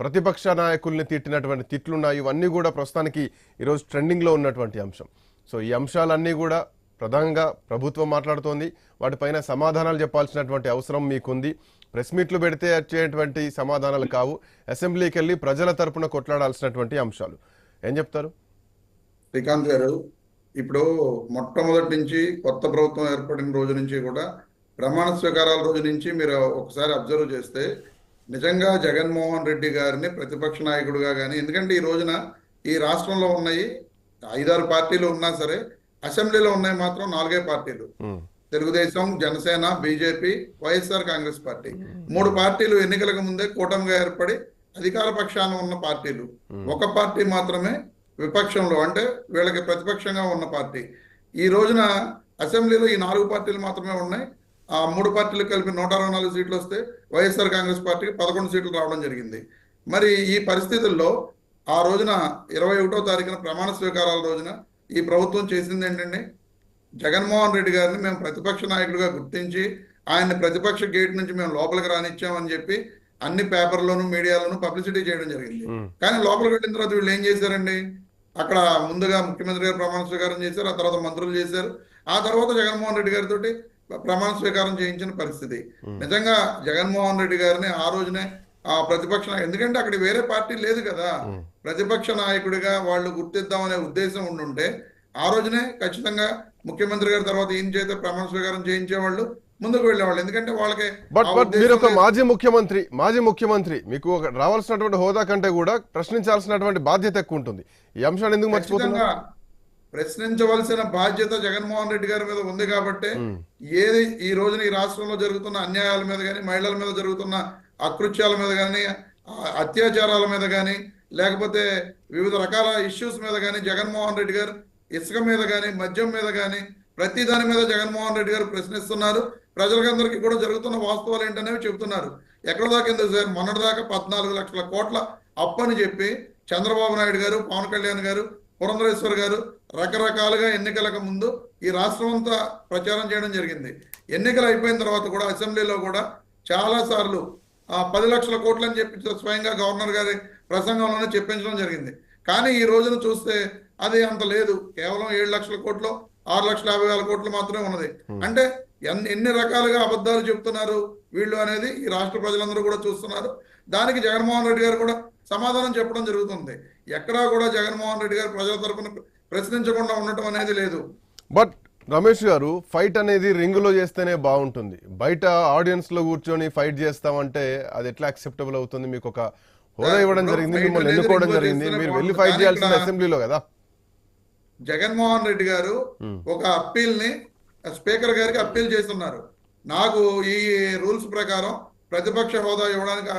ప్రతిపక్ష నాయకుల్ని తిట్టినటువంటి తిట్లున్నాయి. ఇవన్నీ కూడా ప్రస్తుతానికి ఈరోజు ట్రెండింగ్లో ఉన్నటువంటి అంశం. సో ఈ అంశాలన్నీ కూడా ప్రధానంగా ప్రభుత్వం మాట్లాడుతోంది. వాటిపైన సమాధానాలు చెప్పాల్సినటువంటి అవసరం మీకుంది. ప్రెస్ మీట్లు పెడితే వచ్చేటువంటి సమాధానాలు కావు. అసెంబ్లీకి వెళ్ళి ప్రజల తరపున కొట్లాడాల్సినటువంటి అంశాలు. ఏం చెప్తారు? శ్రీకాంత్ గారు ఇప్పుడు మొట్టమొదటి నుంచి కొత్త ప్రభుత్వం ఏర్పడిన రోజు నుంచి కూడా ప్రమాణ స్వీకారాల రోజు నుంచి మీరు ఒకసారి అబ్జర్వ్ చేస్తే నిజంగా జగన్మోహన్ రెడ్డి గారిని ప్రతిపక్ష నాయకుడిగా కానీ ఎందుకంటే ఈ రోజున ఈ రాష్ట్రంలో ఉన్నాయి ఐదారు పార్టీలు ఉన్నా సరే అసెంబ్లీలో ఉన్నాయి మాత్రం నాలుగే పార్టీలు. Telugu Desam Janasena BJP YSR Congress party. మూడు పార్టీలు ఎన్నికలకు ముందే కూటమిగా ఏర్పడి అధికార పక్షాన ఉన్న పార్టీలు. ఒక పార్టీ మాత్రమే విపక్షంలో అంటే వీళ్ళకి ప్రతిపక్షంగా ఉన్న పార్టీ. ఈ రోజున అసెంబ్లీలో ఈ నాలుగు పార్టీలు మాత్రమే ఉన్నాయి. ఆ మూడు పార్టీలు కలిపి నూట అరవై నాలుగు సీట్లు వస్తే వైఎస్ఆర్ కాంగ్రెస్ పార్టీకి పదకొండు సీట్లు రావడం జరిగింది. మరి ఈ పరిస్థితుల్లో ఆ రోజున ఇరవై ఒకటో తారీఖున ప్రమాణ స్వీకారాల రోజున ఈ ప్రభుత్వం చేసింది ఏంటండి? జగన్మోహన్ రెడ్డి గారిని మేము ప్రతిపక్ష నాయకుడిగా గుర్తించి ఆయన్ని ప్రతిపక్ష గేట్ నుంచి మేము లోపలికి రానిచ్చామని చెప్పి అన్ని పేపర్లోను మీడియాలోను పబ్లిసిటీ చేయడం జరిగింది. కానీ లోపలికి వెళ్ళిన తర్వాత వీళ్ళు ఏం చేశారండి? అక్కడ ముందుగా ముఖ్యమంత్రి గారు ప్రమాణ స్వీకారం చేశారు ఆ తర్వాత మంత్రులు చేశారు. ఆ తర్వాత జగన్మోహన్ రెడ్డి గారితో ప్రమాణ స్వీకారం చేయించిన పరిస్థితి. నిజంగా జగన్మోహన్ రెడ్డి గారిని ఆ రోజునే ఆ ప్రతిపక్ష ఎందుకంటే అక్కడ వేరే పార్టీ లేదు కదా. ప్రతిపక్ష నాయకుడిగా వాళ్ళు గుర్తిద్దామనే ఉద్దేశం ఉండుంటే ఆ రోజునే ఖచ్చితంగా ముఖ్యమంత్రి గారి తర్వాత ఈయన చేత ప్రమాణ స్వీకారం చేయించేవాళ్ళు ముందుకు వెళ్ళేవాళ్ళు. ఎందుకంటే వాళ్ళకి బట్ బట్ మీరు ఒక. మాజీ ముఖ్యమంత్రి మాజీ ముఖ్యమంత్రి మీకు ఒక రావాల్సినటువంటి హోదా కంటే కూడా ప్రశ్నించాల్సినటువంటి బాధ్యత ఎక్కువ ఉంటుంది. ఈ అంశాన్ని ఎందుకు మర్చిపోతున్నారు? ఖచ్చితంగా ప్రశ్నించవలసిన బాధ్యత జగన్మోహన్ రెడ్డి గారి మీద ఉంది కాబట్టి ఏది ఈ రోజున ఈ రాష్ట్రంలో జరుగుతున్న అన్యాయాల మీద కానీ మహిళల మీద జరుగుతున్న అకృత్యాల మీద కానీ అత్యాచారాల మీద కానీ లేకపోతే వివిధ రకాల ఇష్యూస్ మీద కానీ జగన్మోహన్ రెడ్డి గారు ఇసుక మీద కానీ మద్యం మీద కానీ ప్రతి దాని మీద జగన్మోహన్ రెడ్డి గారు ప్రశ్నిస్తున్నారు. ప్రజలకందరికీ కూడా జరుగుతున్న వాస్తవాలు ఏంటనేవి చెబుతున్నారు. ఎక్కడ దాకా ఎందుకు సార్? మొన్నటి దాకా పద్నాలుగు లక్షల కోట్ల అప్పని చెప్పి చంద్రబాబు నాయుడు గారు పవన్ కళ్యాణ్ గారు పురంధరేశ్వర్ గారు రకరకాలుగా ఎన్నికలకు ముందు ఈ రాష్ట్రం అంతా ప్రచారం చేయడం జరిగింది. ఎన్నికలు అయిపోయిన తర్వాత కూడా అసెంబ్లీలో కూడా చాలా సార్లు ఆ పది లక్షల కోట్లు అని చెప్పి స్వయంగా గవర్నర్ గారి ప్రసంగంలోనే చెప్పించడం జరిగింది. కానీ ఈ రోజున చూస్తే అది అంత లేదు. కేవలం ఏడు లక్షల కోట్లు ఆరు లక్షల యాభై వేల కోట్లు మాత్రమే ఉన్నది. అంటే ఎన్ని ఎన్ని రకాలుగా అబద్ధాలు చెప్తున్నారు వీళ్ళు అనేది ఈ రాష్ట్ర ప్రజలందరూ కూడా చూస్తున్నారు. దానికి జగన్మోహన్ రెడ్డి గారు కూడా సమాధానం చెప్పడం జరుగుతుంది. ఎక్కడా కూడా జగన్మోహన్ రెడ్డి గారు ప్రజల తరపున ప్రశ్నించకుండా ఉండటం అనేది లేదు. బట్ రమేష్ గారు ఫైట్ అనేది రింగులో చేస్తేనే బాగుంటుంది. బయట ఆడియన్స్లో కూర్చొని ఫైట్ చేస్తామంటే అది ఎట్లా అక్సెప్టబుల్ అవుతుంది? మీకు ఒక హోదా ఇవ్వడం జరిగింది మిమ్మల్ని ఎన్నుకోవడం జరిగింది. మీరు వెళ్ళి. ఫైట్ ఇక్కడ- అసెంబ్లీలో కదా? జగన్మోహన్ రెడ్డి గారు. ఒక అప్పీల్ని స్పీకర్ గారికి అప్పీల్ చేస్తున్నారు. నాకు ఈ రూల్స్ ప్రకారం ప్రతిపక్ష హోదా ఇవ్వడానికి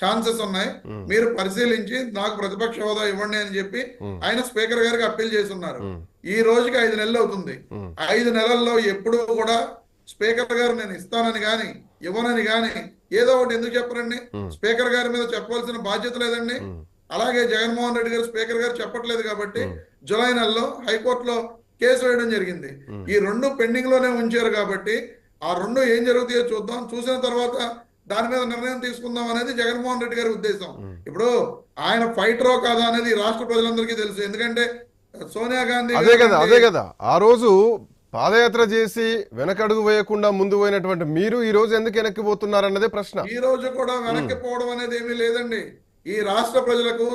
ఛాన్సెస్ ఉన్నాయి. మీరు పరిశీలించి నాకు ప్రతిపక్ష హోదా ఇవ్వండి అని చెప్పి ఆయన స్పీకర్ గారికి అప్పీల్ చేస్తున్నారు. ఈ రోజుకి ఐదు నెలలు అవుతుంది. ఐదు నెలల్లో ఎప్పుడూ కూడా స్పీకర్ గారు నేను ఇస్తానని గాని ఇవ్వనని గాని ఏదో ఒకటి ఎందుకు చెప్పరండి? స్పీకర్ గారి మీద చెప్పవలసిన బాధ్యత లేదండి. అలాగే జగన్మోహన్ రెడ్డి గారు స్పీకర్ గారు చెప్పట్లేదు కాబట్టి జులై నెలలో హైకోర్టులో కేసు వేయడం జరిగింది. ఈ రెండు పెండింగ్లోనే ఉంచారు కాబట్టి ఆ రెండు ఏం జరుగుతాయో చూద్దాం. చూసిన తర్వాత దాని మీద నిర్ణయం తీసుకుందాం అనేది జగన్మోహన్ రెడ్డి గారి ఉద్దేశం. ఇప్పుడు ఆయన ఫైటరో కాదా అనేది రాష్ట్ర ప్రజలందరికీ తెలుసు. ఎందుకంటే సోనియా గాంధీ అదే కదా అదే కదా. ఆ రోజు పాదయాత్ర చేసి వెనకడుగు వేయకుండా ముందు పోయినటువంటి మీరు ఈ రోజు ఎందుకు వెనక్కి పోతున్నారన్నదే ప్రశ్న. ఈ రోజు కూడా వెనక్కి పోవడం అనేది ఏమీ లేదండి. ఈ రాష్ట్ర ప్రజలకు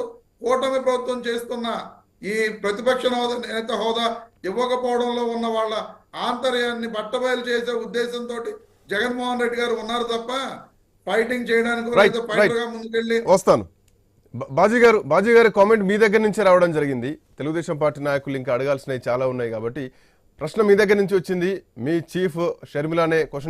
కూటమి ప్రభుత్వం చేస్తున్న ఈ ప్రతిపక్ష హోదా నేత హోదా ఇవ్వకపోవడంలో ఉన్న వాళ్ళ ఆంతర్యాన్ని బట్టబయలు చేసే ఉద్దేశంతో జగన్మోహన్ రెడ్డి గారు ఉన్నారు తప్ప ఫైటింగ్ చేయడానికి వస్తాను. బాజీ గారు బాజీ గారి కామెంట్ మీ దగ్గర నుంచి రావడం జరిగింది. తెలుగుదేశం పార్టీ నాయకులు ఇంకా అడగాల్సినవి చాలా ఉన్నాయి కాబట్టి ప్రశ్న మీ దగ్గర నుంచి వచ్చింది. మీ చీఫ్ షర్మిలానే క్వశ్చన్